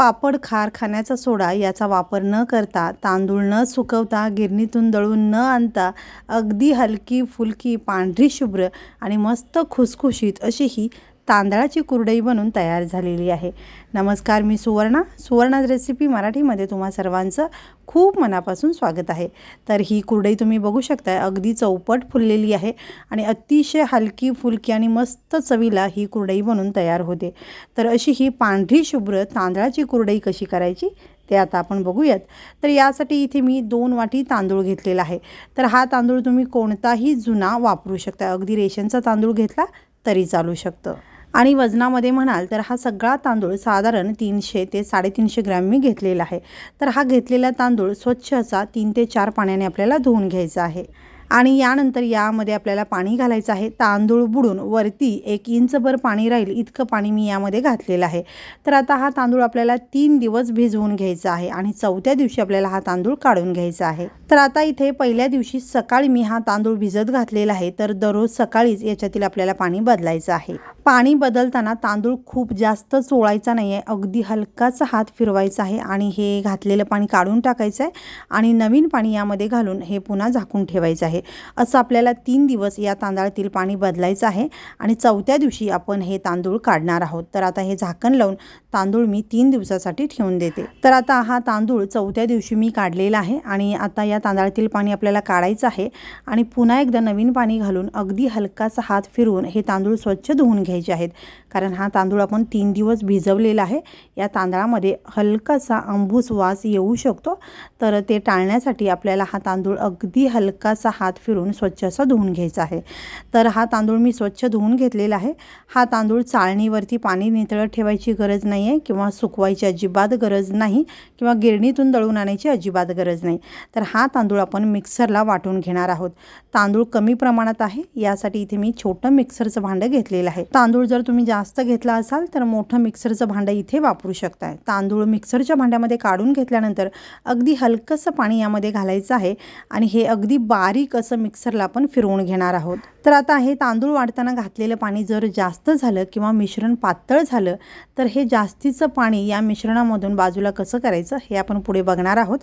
पापड खार खाण्याचा सोडा याचा वापर न करता तांदूळ न सुकवता गिरणीतून दळून न आणता अगदी हलकी फुलकी पांढरी शुभ्र आणि मस्त खुसखुशीत अशी ही तांदळाची कुरडई बनून तयार झालेली आहे. नमस्कार मी सुवर्णा. सुवर्णा रेसिपी मराठीमध्ये तुम्हा सर्वांचं खूप मनापासून स्वागत आहे. तर ही कुरडई तुम्ही बघू शकताय अगदी चौपट फुललेली आहे आणि अतिशय हलकी फुलकी आणि मस्त चवीला ही कुरडई बनून तयार होते. तर अशी ही पांढरी शुभ्र तांदळाची कुरडई कशी करायची ते आता आपण बघूयात. तर यासाठी इथे मी दोन वाटी तांदूळ घेतलेला आहे. तर हा तांदूळ तुम्ही कोणताही जुना वापरू शकता. अगदी रेशनचा तांदूळ घेतला तरी चालू शकतं. आणि वजनामध्ये म्हणाल तर हा सगळा तांदूळ साधारण तीनशे ते साडेतीनशे ग्रॅम मी घेतलेला आहे. तर हा घेतलेला तांदूळ स्वच्छ असा तीन ते चार पाण्याने आपल्याला धुवून घ्यायचा आहे. आणि यानंतर यामध्ये आपल्याला पाणी घालायचं आहे. तांदूळ बुडून वरती एक इंचभर पाणी राहील इतकं पाणी मी यामध्ये घातलेलं आहे. तर आता हा तांदूळ आपल्याला तीन दिवस भिजवून घ्यायचा आहे आणि चौथ्या दिवशी आपल्याला हा तांदूळ काढून घ्यायचा आहे. तर आता इथे पहिल्या दिवशी सकाळी मी हा तांदूळ भिजत घातलेला आहे. तर दररोज सकाळीच याच्यातील आपल्याला पाणी बदलायचं आहे. पाणी बदलताना तांदूळ खूप जास्त चोळायचा नाही आहे अगदी हलकाचा हात फिरवायचा आहे आणि हे घातलेलं पाणी काढून टाकायचं आहे आणि नवीन पाणी यामध्ये घालून हे पुन्हा झाकून ठेवायचं आहे. असं आपल्याला तीन दिवस या तांदळातील पाणी बदलायचं आहे आणि चौथ्या दिवशी आपण हे तांदूळ काढणार आहोत. तर आता हे झाकण लावून तांदूळ मी तीन दिवसासाठी ठेवून देते. तर आता हा तांदूळ चौथ्या दिवशी मी काढलेला आहे आणि आता या तांदळातील पाणी आपल्याला काढायचं आहे आणि पुन्हा एकदा नवीन पाणी घालून अगदी हलकासा हात फिरवून हे तांदूळ स्वच्छ धुवून घ्यायचे आहेत. कारण हा तांदूळ आपण तीन दिवस भिजवलेला आहे. या तांदळामध्ये हलकासा अंबूस वास येऊ शकतो. तर ते टाळण्यासाठी आपल्याला हा तांदूळ अगदी हलकासा हात हात फिरून स्वच्छ असा धुवून घ्यायचं आहे. तर हा तांदूळ मी स्वच्छ धुवून घेतलेला आहे. हा तांदूळ चाळणीवरती पाणी नितळत ठेवायची गरज नाही आहे किंवा सुकवायची अजिबात गरज नाही किंवा गिरणीतून दळून आणायची अजिबात गरज नाही. तर हा तांदूळ आपण मिक्सरला वाटून घेणार आहोत. तांदूळ कमी प्रमाणात आहे. यासाठी इथे मी छोटं मिक्सरचं भांडं घेतलेलं आहे. तांदूळ जर तुम्ही जास्त घेतला असाल तर मोठं मिक्सरचं भांडं इथे वापरू शकताय. तांदूळ मिक्सरच्या भांड्यामध्ये काढून घेतल्यानंतर अगदी हलकंसं पाणी यामध्ये घालायचं आहे आणि हे अगदी बारीक असं मिक्सरला आपण फिरवून घेणार आहोत. तर आता हे तांदूळ वाढताना घातलेलं पाणी जर जास्त झालं किंवा मिश्रण पातळ झालं तर हे जास्तीचं पाणी या मिश्रणामधून बाजूला कसं करायचं हे आपण पुढे बघणार आहोत.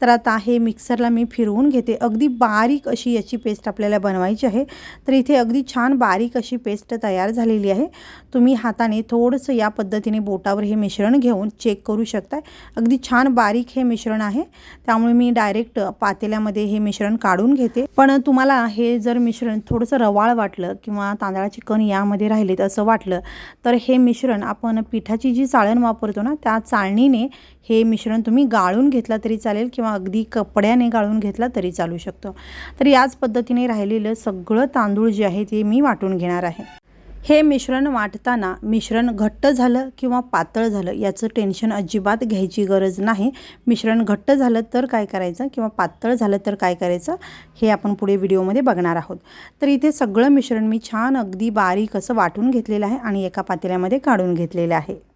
तर आता हे मिक्सरला मी फिरवून घेते. अगदी बारीक अशी याची पेस्ट आपल्याला बनवायची आहे. तर इथे अगदी छान बारीक अशी पेस्ट तयार झालेली आहे. तुम्ही हाताने थोडंसं या पद्धतीने बोटावर हे मिश्रण घेऊन चेक करू शकताय. अगदी छान बारीक हे मिश्रण आहे. त्यामुळे मी डायरेक्ट पातेल्यामध्ये हे मिश्रण काढून घेते. पण तुम्हाला हे जर मिश्रण थोडंसं रवाळ वाटलं किंवा तांदळाची कण यामध्ये राहिलेत असं वाटलं तर हे मिश्रण आपण पिठाची जी चाळण वापरतो ना त्या चाळणीने हे मिश्रण तुम्ही गाळून घेतला तरी चालेल किंवा अगदी कपड्याने गाळून घेतला तरी चालू शकतो. तर याच पद्धतीने राहिलेलं सगळं तांदूळ जे आहे ते मी वाटून घेणार आहे. हे मिश्रण वाटताना मिश्रण घट्ट झालं किंवा पातळ झालं याचं टेन्शन अजिबात घ्यायची गरज नाही. मिश्रण घट्ट झालं तर काय करायचं किंवा पातळ झालं तर काय करायचं हे आपण पुढे व्हिडिओमध्ये बघणार आहोत. तर इथे सगळं मिश्रण मी छान अगदी बारीक असं वाटून घेतलेलं आहे आणि एका पातेल्यामध्ये काढून घेतलेलं आहे.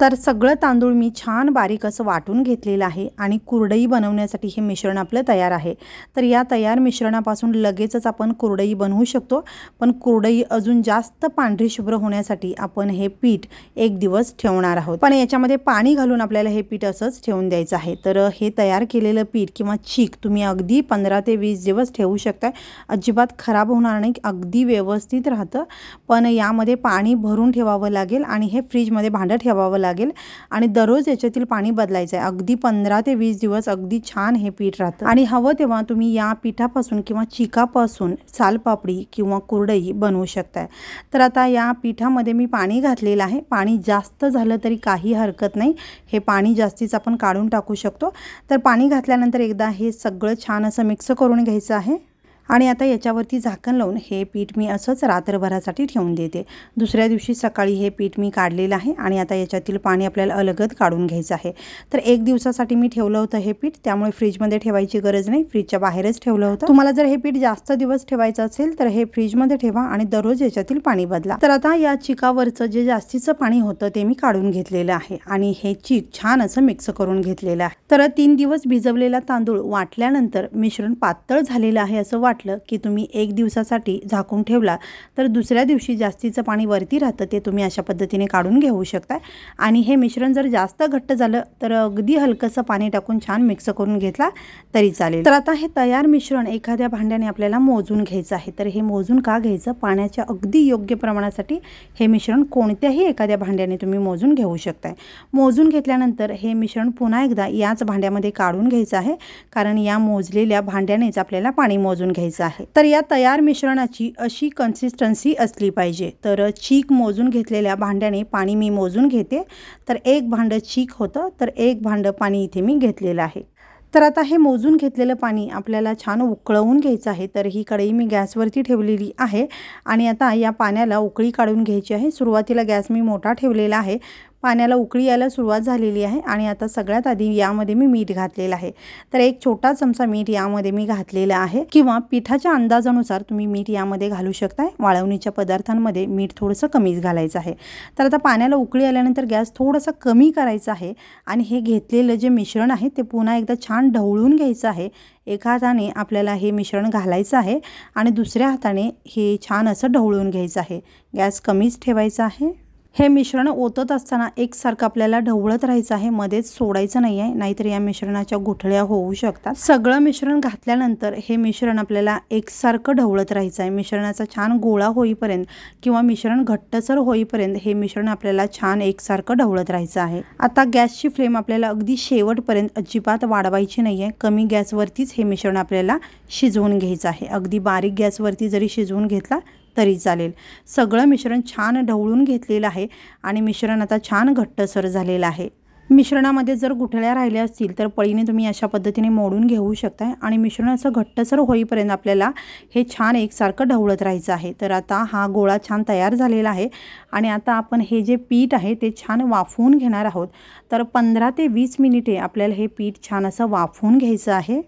तर सगळं तांदूळ मी छान बारीक असं वाटून घेतलेलं आहे आणि कुरडई बनवण्यासाठी हे मिश्रण आपलं तयार आहे. तर या तयार मिश्रणापासून लगेचच आपण कुरडई बनवू शकतो. पण कुरडई अजून जास्त पांढरी शुभ्र होण्यासाठी आपण हे पीठ एक दिवस ठेवणार आहोत. पण याच्यामध्ये पाणी घालून आपल्याला हे पीठ असंच ठेवून द्यायचं आहे. तर हे तयार केलेलं पीठ किंवा चीक तुम्ही अगदी पंधरा ते वीस दिवस ठेवू शकताय. अजिबात खराब होणार नाही अगदी व्यवस्थित राहतं. पण यामध्ये पाणी भरून ठेवावं लागेल आणि हे फ्रीजमध्ये भांडं ठेवावं लागेल. लागेल. आणि दररोज याच्यातील पाणी बदलायचं आहे अगदी पंधरा ते वीस दिवस अगदी छान हे पीठ राहतं. आणि हवं तेव्हा तुम्ही या पिठापासून किंवा चिकापासून सालपापडी किंवा कुरडई बनवू शकताय. तर आता या पिठामध्ये मी पाणी घातलेलं आहे. पाणी जास्त झालं तरी काही हरकत नाही. हे पाणी जास्तीच आपण काढून टाकू शकतो. तर पाणी घातल्यानंतर एकदा हे सगळं छान असं मिक्स करून घ्यायचं आहे. आणि आता याच्यावरती झाकण लावून हे पीठ मी असंच रात्रभरासाठी ठेवून देते. दुसऱ्या दिवशी सकाळी हे पीठ मी काढलेलं आहे आणि आता याच्यातील पाणी आपल्याला अलगद काढून घ्यायचं आहे. तर एक दिवसासाठी मी ठेवलं होतं हे पीठ त्यामुळे फ्रीजमध्ये ठेवायची गरज नाही. फ्रीजच्या बाहेरच ठेवलं होतं. तुम्हाला जर हे पीठ जास्त दिवस ठेवायचं असेल तर हे फ्रीजमध्ये ठेवा आणि दररोज याच्यातील पाणी बदला. तर आता या चिकावरचं जे जास्तीचं पाणी होतं ते मी काढून घेतलेलं आहे आणि हे चीक छान असं मिक्स करून घेतलेलं आहे. तर तीन दिवस भिजवलेला तांदूळ वाटल्यानंतर मिश्रण पातळ झालेलं आहे असं वाट वाटलं की तुम्ही एक दिवसासाठी झाकून ठेवला तर दुसऱ्या दिवशी जास्तीचं पाणी वरती राहतं ते तुम्ही अशा पद्धतीने काढून घेऊ शकता. आणि हे मिश्रण जर जास्त घट्ट झालं तर अगदी हलकंसं पाणी टाकून छान मिक्स करून घेतला तरी चालेल. तर आता हे तयार मिश्रण एखाद्या भांड्याने आपल्याला मोजून घ्यायचं आहे. तर हे मोजून का घ्यायचं? पाण्याच्या अगदी योग्य प्रमाणासाठी हे मिश्रण कोणत्याही एखाद्या भांड्याने तुम्ही मोजून घेऊ शकताय. मोजून घेतल्यानंतर हे मिश्रण पुन्हा एकदा याच भांड्यामध्ये काढून घ्यायचं आहे कारण या मोजलेल्या भांड्यानेच आपल्याला पाणी मोजून घ्यायचं आहे. तर या तयार मिश्रणाची अशी कन्सिस्टन्सी असली पाहिजे. तर चीक मोजून घेतलेल्या भांड्याने पाणी मी मोजून घेते. तर एक भांडं चीक होतं. तर एक भांडं पाणी इथे मी घेतलेलं आहे. तर आता हे मोजून घेतलेलं पाणी आपल्याला छान उकळवून घ्यायचं आहे. तर ही कढई मी गॅसवरती ठेवलेली आहे. आणि आता या पाण्याला उकळी काढून घ्यायची आहे. सुरुवातीला गॅस मी मोठा ठेवलेला आहे. पाण्याला उकळी यायला सुरुवात झालेली आहे आणि आता सगळ्यात आधी यामध्ये मी मीठ घातलेलं आहे. तर एक छोटा चमचा मीठ यामध्ये मी घातलेला आहे किंवा पिठाच्या अंदाजानुसार तुम्ही मीठ यामध्ये घालू शकताय. वाळवणीच्या पदार्थांमध्ये मीठ थोडंसं कमीच घालायचं आहे. तर आता पाण्याला उकळी आल्यानंतर गॅस थोडासा कमी करायचा आहे आणि हे घेतलेलं जे मिश्रण आहे ते पुन्हा एकदा छान ढवळून घ्यायचं आहे. एका हाताने आपल्याला हे मिश्रण घालायचं आहे आणि दुसऱ्या हाताने हे छान असं ढवळून घ्यायचं आहे. गॅस कमीच ठेवायचा आहे. हे मिश्रण ओतत असताना एकसारखं आपल्याला ढवळत राहायचं आहे. मध्येच सोडायचं नाही आहे. नाहीतर या मिश्रणाच्या गुठळ्या होऊ शकतात. सगळं मिश्रण घातल्यानंतर हे मिश्रण आपल्याला एकसारखं ढवळत राहायचं आहे. मिश्रणाचा छान गोळा होईपर्यंत किंवा मिश्रण घट्टसर होईपर्यंत हे मिश्रण आपल्याला छान एकसारखं ढवळत राहायचं आहे. आता गॅसची फ्लेम आपल्याला अगदी शेवटपर्यंत अजिबात वाढवायची नाही आहे. कमी गॅसवरतीच हे मिश्रण आपल्याला शिजवून घ्यायचं आहे. अगदी बारीक गॅसवरती जरी शिजवून घेतला तरी चालेल. सगळं मिश्रण छान ढवळून घेतलेलं आहे आणि मिश्रण आता छान घट्टसर झालेलं आहे. मिश्रणामध्ये जर गुठळ्या राहिल्या असतील तर पळीने तुम्ही अशा पद्धतीने मोडून घेऊ शकता आणि मिश्रण असं घट्टसर होईपर्यंत आपल्याला हे छान एकसारखं ढवळत राहायचं आहे. तर आता हा गोळा छान तयार झालेला आहे आणि आता आपण हे जे पीठ आहे ते छान वाफवून घेणार आहोत. तर पंधरा ते वीस मिनिटे आपल्याला हे पीठ छान असं वाफवून घ्यायचं आहे.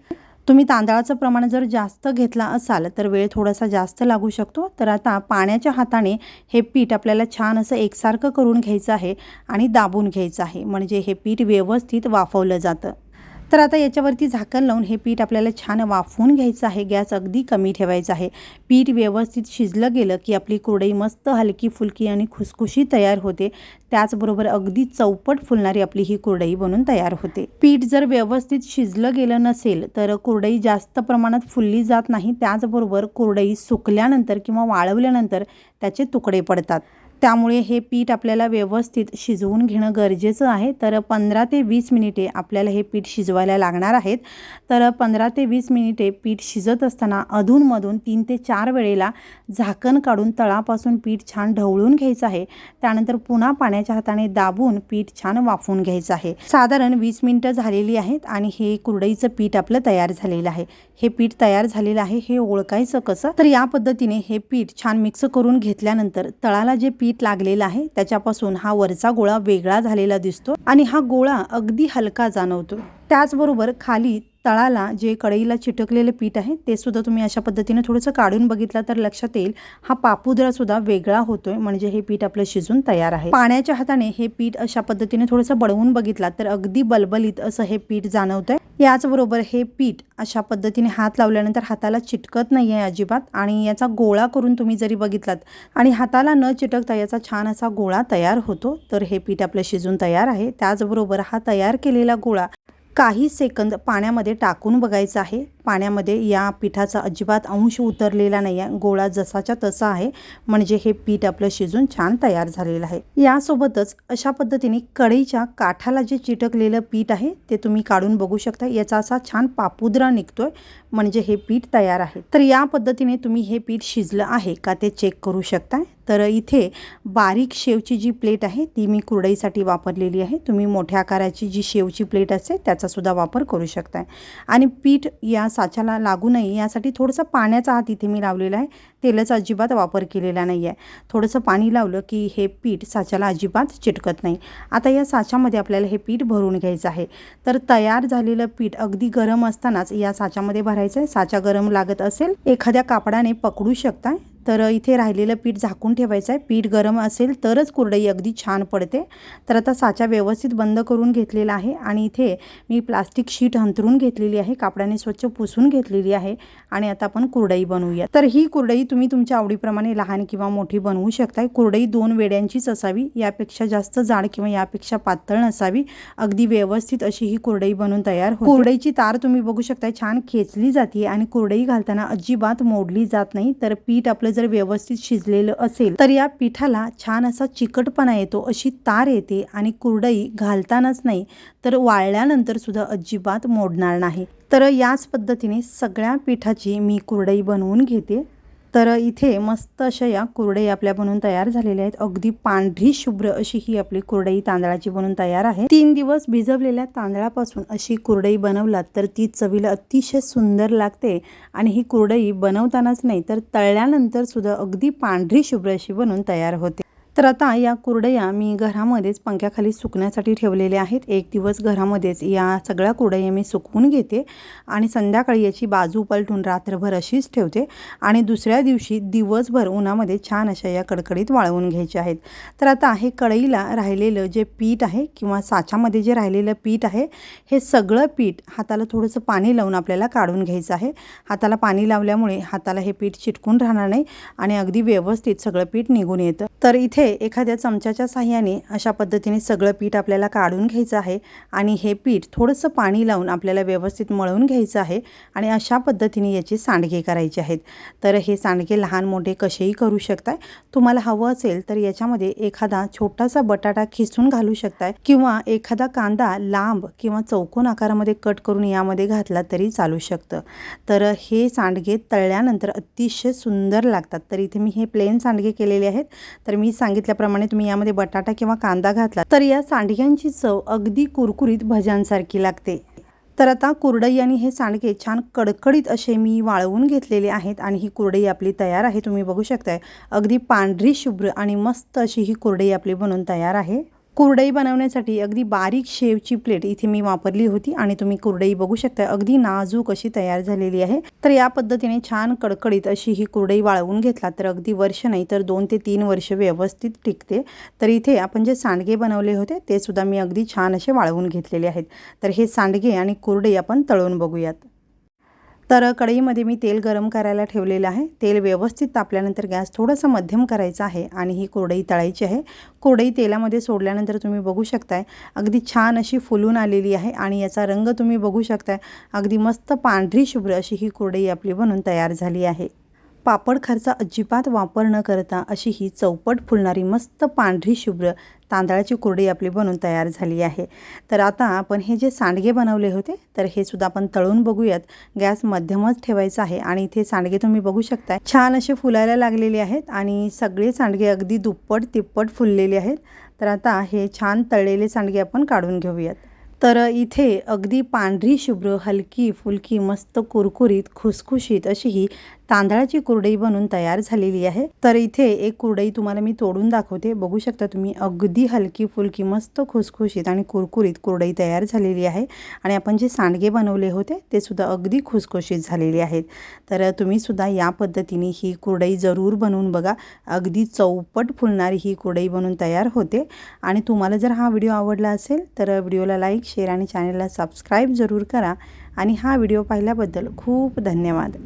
तुम्ही तांदळाचं प्रमाण जर जास्त घेतला असाल तर वेळ थोडासा जास्त लागू शकतो. तर आता पाण्याच्या हाताने हे पीठ आपल्याला छान असं एकसारखं करून घ्यायचं आहे आणि दाबून घ्यायचं आहे. म्हणजे हे पीठ व्यवस्थित वाफवलं जातं. तर आता याच्यावरती झाकण लावून हे पीठ आपल्याला छान वाफवून घ्यायचं आहे. गॅस अगदी कमी ठेवायचा आहे. पीठ व्यवस्थित शिजलं गेलं की आपली कुरडई मस्त हलकी फुलकी आणि खुसखुशी तयार होते. त्याचबरोबर अगदी चौपट फुलणारी आपली ही कुरडई बनून तयार होते. पीठ जर व्यवस्थित शिजलं गेलं नसेल तर कुरडई जास्त प्रमाणात फुलली जात नाही. त्याचबरोबर कुरडई सुकल्यानंतर किंवा वाळवल्यानंतर त्याचे तुकडे पडतात. त्यामुळे हे पीठ आपल्याला व्यवस्थित शिजवून घेणं गरजेचं आहे. तर पंधरा ते वीस मिनिटे आपल्याला हे पीठ शिजवायला लागणार आहेत. तर पंधरा ते वीस मिनिटे पीठ शिजत असताना अधूनमधून तीन ते चार वेळेला झाकण काढून तळापासून पीठ छान ढवळून घ्यायचं आहे. त्यानंतर पुन्हा पाण्याच्या हाताने दाबून पीठ छान वाफवून घ्यायचं आहे. साधारण वीस मिनटं झालेली आहेत आणि हे कुरडईचं पीठ आपलं तयार झालेलं आहे. हे पीठ तयार झालेलं आहे हे ओळखायचं कसं? तर या पद्धतीने हे पीठ छान मिक्स करून घेतल्यानंतर तळाला जे पीठ लागलेलं आहे. त्याच्यापासून हा वरचा गोळा वेगळा झालेला दिसतो आणि हा गोळा अगदी हलका जाणवतो. त्याचबरोबर खाली तळाला जे कढईला चिटकलेले पीठ आहे ते सुद्धा तुम्ही अशा पद्धतीने थोडंसं काढून बघितलं तर लक्षात येईल हा पापुद्रा सुद्धा वेगळा होतोय. म्हणजे हे पीठ आपलं शिजून तयार आहे. पाण्याच्या हाताने हे पीठ अशा पद्धतीने थोडंसं बडवून बघितला तर अगदी बलबलीत असं हे पीठ जाणवतंय. याचबरोबर हे पीठ अशा पद्धतीने हात लावल्यानंतर हाताला चिटकत नाही आहे अजिबात आणि याचा गोळा करून तुम्ही जरी बघितलात आणि हाताला न चिटकता याचा छान असा गोळा तयार होतो तर हे पीठ आपलं शिजून तयार आहे. त्याचबरोबर हा तयार केलेला गोळा काही सेकंद पाण्यामध्ये टाकून बघायचा आहे. पाण्यामध्ये या पिठाचा अजिबात अंश उतरलेला नाही आहे. गोळा जसाच्या तसा आहे. म्हणजे हे पीठ आपलं शिजून छान तयार झालेलं आहे. यासोबतच अशा पद्धतीने कढईच्या काठाला जे चिटकलेलं पीठ आहे ते तुम्ही काढून बघू शकता. याचा असा छान पापुद्रा निघतोय. म्हणजे हे पीठ तयार आहे. तर या पद्धतीने तुम्ही हे पीठ शिजलं आहे का ते चेक करू शकताय. तर इथे बारीक शेवची जी प्लेट आहे ती मी कुरडईसाठी वापरलेली आहे. तुम्ही मोठ्या आकाराची जी शेवची प्लेट असते त्याचासुद्धा वापर करू शकताय. आणि पीठ या साच्याला लागू नये. यासाठी थोडंसं पाण्याचा हात इथे मी लावलेला आहे. तेलाचा अजिबात वापर केलेला नाही आहे थोडंसं पाणी लावलं की हे पीठ साच्याला अजिबात चिटकत नाही. आता या साच्यामध्ये आपल्याला हे पीठ भरून घ्यायचं आहे. तर तयार झालेलं पीठ अगदी गरम असतानाच या साच्यामध्ये भरायचं आहे साचा गरम लागत असेल एखाद्या कापडाने पकडू शकताय. तर इथे राहिलेलं पीठ झाकून ठेवायचं आहे. पीठ गरम असेल तरच कुरडई अगदी छान पडते. तर आता साचा व्यवस्थित बंद करून घेतलेला आहे आणि इथे मी प्लास्टिक शीट अंथरून घेतलेली आहे. कापडाने स्वच्छ पुसून घेतलेली आहे आणि आता आपण कुरडई बनवूया तर ही कुरडई तुम्ही तुमच्या आवडीप्रमाणे लहान किंवा मोठी बनवू शकताय. कुरडई दोन वेड्यांचीच असावी यापेक्षा जास्त जाड किंवा यापेक्षा पातळ नसावी. अगदी व्यवस्थित अशी ही कुरडई बनवून तयार हो कुरडईची तार तुम्ही बघू शकताय छान खेचली जाते आणि कुरडई घालताना अजिबात मोडली जात नाही. तर पीठ आपलं जर व्यवस्थित शिजलेलं असेल तर या पिठाला छान असा चिकटपणा येतो अशी तार येते आणि कुरडई घालतानाच नाही तर वाळल्यानंतर सुद्धा अजिबात मोडणार नाही. तर याच पद्धतीने सगळ्या पिठाची मी कुरडई बनवून घेते. तर इथे मस्त अशा या कुरडई आपल्या बनवून तयार झालेल्या आहेत. अगदी पांढरी शुभ्र अशी ही आपली कुरडई तांदळाची बनवून तयार आहे. तीन दिवस भिजवलेल्या तांदळापासून अशी कुरडई बनवलात तर ती चवीला अतिशय सुंदर लागते आणि ही कुरडई बनवतानाच नाही तर तळल्यानंतर सुद्धा अगदी पांढरी शुभ्र अशी बनवून तयार होते. तर आता या कुरडया मी घरामध्येच पंख्याखाली सुकण्यासाठी ठेवलेल्या आहेत. एक दिवस घरामध्येच या सगळ्या कुरडया मी सुकवून घेते आणि संध्याकाळी याची बाजू पलटून रात्रभर अशीच ठेवते आणि दुसऱ्या दिवशी दिवसभर उन्हामध्ये छान अशा या कडकडीत वाळवून घ्यायच्या आहेत. तर आता हे कढईला राहिलेलं जे पीठ आहे किंवा साच्यामध्ये जे राहिलेलं पीठ आहे हे सगळं पीठ हाताला थोडंसं पाणी लावून आपल्याला काढून घ्यायचं आहे. हाताला पाणी लावल्यामुळे हाताला हे पीठ चिटकून राहणार नाही आणि अगदी व्यवस्थित सगळं पीठ निघून येतं. तर इथे म्हणजे एखाद्या चमच्याच्या साह्याने अशा पद्धतीने सगळं पीठ आपल्याला काढून घ्यायचं आहे आणि हे पीठ थोडंसं पाणी लावून आपल्याला व्यवस्थित मळून घ्यायचं आहे आणि अशा पद्धतीने याचे सांडगे करायचे आहेत. तर हे सांडगे लहान मोठे कसेही करू शकताय. तुम्हाला हवं असेल तर याच्यामध्ये एखादा छोटासा बटाटा खिसून घालू शकताय किंवा एखादा कांदा लांब किंवा चौकोन आकारामध्ये कट करून यामध्ये घातला तरी चालू शकतं. तर हे सांडगे तळल्यानंतर अतिशय सुंदर लागतात. तर इथे मी हे प्लेन सांडगे केलेले आहेत. तर मी सांग सांगितल्याप्रमाणे तुम्ही यामध्ये बटाटा किंवा कांदा घातला तर या सांडग्यांची चव अगदी कुरकुरीत भज्यांसारखी लागते. तर आता कुरडई आणि हे सांडगे छान कडकडीत असे मी वाळवून घेतलेले आहेत आणि ही कुरडई आपली तयार आहे. तुम्ही बघू शकताय अगदी पांढरी शुभ्र आणि मस्त अशी ही कुरडई आपली बनवून तयार आहे. कुरडई बनवण्यासाठी अगदी बारीक शेवची प्लेट इथे मी वापरली होती आणि तुम्ही कुरडई बघू शकता अगदी नाजूक अशी तयार झालेली आहे. तर या पद्धतीने छान कडकडीत अशी ही कुरडई वाळवून घेतला तर अगदी वर्ष नाही तर दोन ते तीन वर्ष व्यवस्थित टिकते. तर इथे आपण जे सांडगे बनवले होते ते सुद्धा मी अगदी छान असे वाळवून घेतलेले आहेत. तर हे सांडगे आणि कुरडई आपण तळून बघूयात. तर कढईमध्ये मी तेल गरम करायला ठेवलेलं आहे. तेल व्यवस्थित तापल्यानंतर गॅस थोडंसं मध्यम करायचा आहे आणि ही कोरडई तळायची आहे. कोरडई तेलामध्ये सोडल्यानंतर तुम्ही बघू शकताय अगदी छान अशी फुलून आलेली आहे आणि याचा रंग तुम्ही बघू शकताय. अगदी मस्त पांढरी शुभ्र अशी ही कोरडई आपली बनून तयार झाली आहे. पापड खर्चा अजिबात वापर न करता अशी ही चौपट फुलणारी मस्त पांढरी शुभ्र तांदळाची कुरडी आपली बनून तयार झाली आहे. तर आता आपण हे जे सांडगे बनवले होते तर हे सुद्धा आपण तळून बघूयात. गॅस मध्यमच ठेवायचा आहे आणि इथे सांडगे तुम्ही बघू शकता छान असे फुलायला लागलेले आहेत आणि सगळे सांडगे अगदी दुप्पट तिप्पट फुललेले आहेत. तर आता हे छान तळलेले सांडगे आपण काढून घेऊयात. तर इथे अगदी पांढरी शुभ्र हलकी फुलकी मस्त कुरकुरीत खुसखुशीत अशी ही तांदळाची कुरडई बनून तयार झालेली आहे. तर इथे एक कुरडई तुम्हाला मी तोडून दाखवते. बघू शकता तुम्ही अगदी हलकी फुलकी मस्त खुसखुशीत आणि कुरकुरीत कुरडई तयार झालेली आहे. आणि आपण जे सांडगे बनवले होते ते सुद्धा अगदी खुसखुशीत झालेले आहेत. तर तुम्ही सुद्धा या पद्धतीने ही कुरडई जरूर बनवून बघा. अगदी चौपट फुलणारी ही कुरडई बनवून तयार होते. आणि तुम्हाला जर हा व्हिडिओ आवडला असेल तर व्हिडिओला लाईक शेअर आणि चॅनलला सबस्क्राईब जरूर करा. आणि हा व्हिडिओ पाहिल्याबद्दल खूप धन्यवाद.